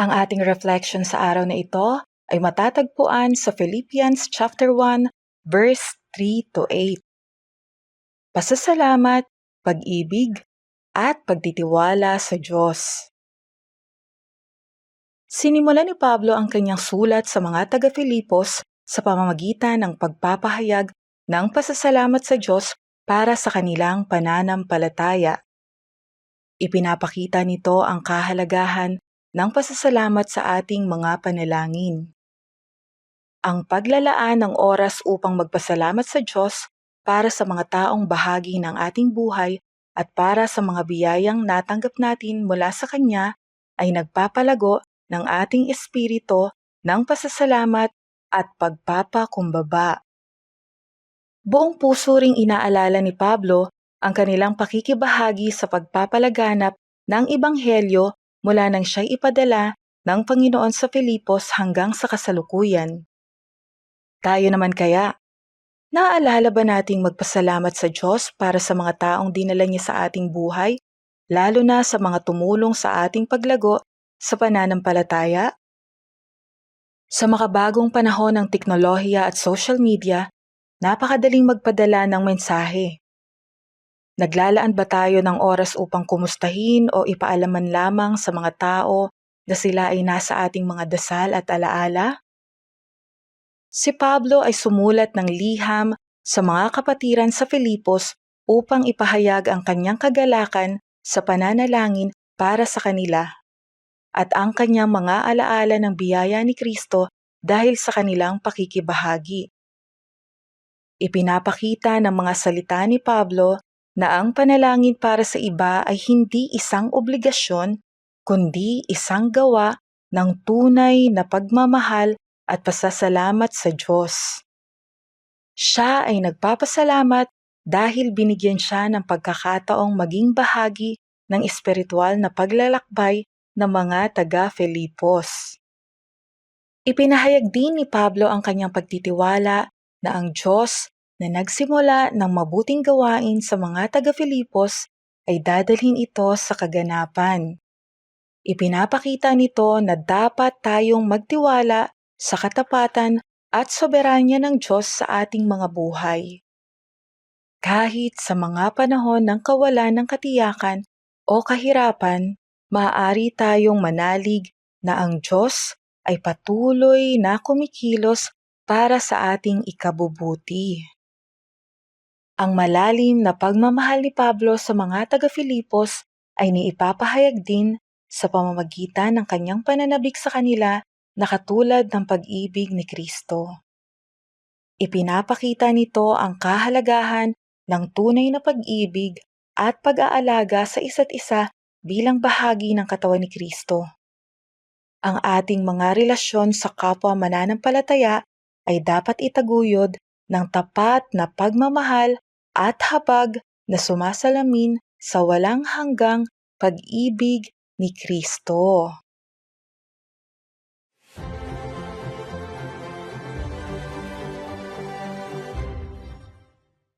Ang ating reflection sa araw na ito ay matatagpuan sa Philippians chapter 1 verse 3 to 8. Pasasalamat, pag-ibig, at pagtitiwala sa Diyos. Sinimula ni Pablo ang kanyang sulat sa mga taga-Filipos sa pamamagitan ng pagpapahayag ng pasasalamat sa Diyos para sa kanilang pananampalataya. Ipinapakita nito ang kahalagahan ng pasasalamat sa ating mga panalangin. Ang paglalaan ng oras upang magpasalamat sa Diyos para sa mga taong bahagi ng ating buhay at para sa mga biyayang natanggap natin mula sa Kanya ay nagpapalago ng ating espiritu ng pasasalamat at pagpapakumbaba. Buong puso ring inaalala ni Pablo ang kanilang pakikibahagi sa pagpapalaganap ng Ebanghelyo mula nang siya'y ipadala ng Panginoon sa Filipos hanggang sa kasalukuyan. Tayo naman kaya, naaalala ba nating magpasalamat sa Diyos para sa mga taong dinala niya sa ating buhay, lalo na sa mga tumulong sa ating paglago sa pananampalataya? Sa makabagong panahon ng teknolohiya at social media, napakadaling magpadala ng mensahe. Naglalaan ba tayo ng oras upang kumustahin o ipaalaman lamang sa mga tao na sila ay nasa ating mga dasal at alaala? Si Pablo ay sumulat ng liham sa mga kapatiran sa Filipos upang ipahayag ang kanyang kagalakan sa pananalangin para sa kanila at ang kanyang mga alaala ng biyaya ni Kristo dahil sa kanilang pakikibahagi. Ipinapakita ng mga salita ni Pablo na ang panalangin para sa iba ay hindi isang obligasyon, kundi isang gawa ng tunay na pagmamahal at pasasalamat sa Diyos. Siya ay nagpapasalamat dahil binigyan siya ng pagkakataong maging bahagi ng espiritual na paglalakbay ng mga taga-Filipos. Ipinahayag din ni Pablo ang kanyang pagtitiwala na ang Diyos na nagsimula ng mabuting gawain sa mga taga-Filipos ay dadalhin ito sa kaganapan. Ipinapakita nito na dapat tayong magtiwala sa katapatan at soberanya ng Diyos sa ating mga buhay. Kahit sa mga panahon ng kawalan ng katiyakan o kahirapan, maaari tayong manalig na ang Diyos ay patuloy na kumikilos para sa ating ikabubuti. Ang malalim na pagmamahal ni Pablo sa mga taga-Filipos ay niipapahayag din sa pamamagitan ng kanyang pananabik sa kanila na katulad ng pag-ibig ni Kristo. Ipinapakita nito ang kahalagahan ng tunay na pag-ibig at pag-aalaga sa isa't isa bilang bahagi ng katawan ni Kristo. Ang ating mga relasyon sa kapwa mananampalataya ay dapat itaguyod ng tapat na pagmamahal at habag na sumasalamin sa walang hanggang pag-ibig ni Kristo.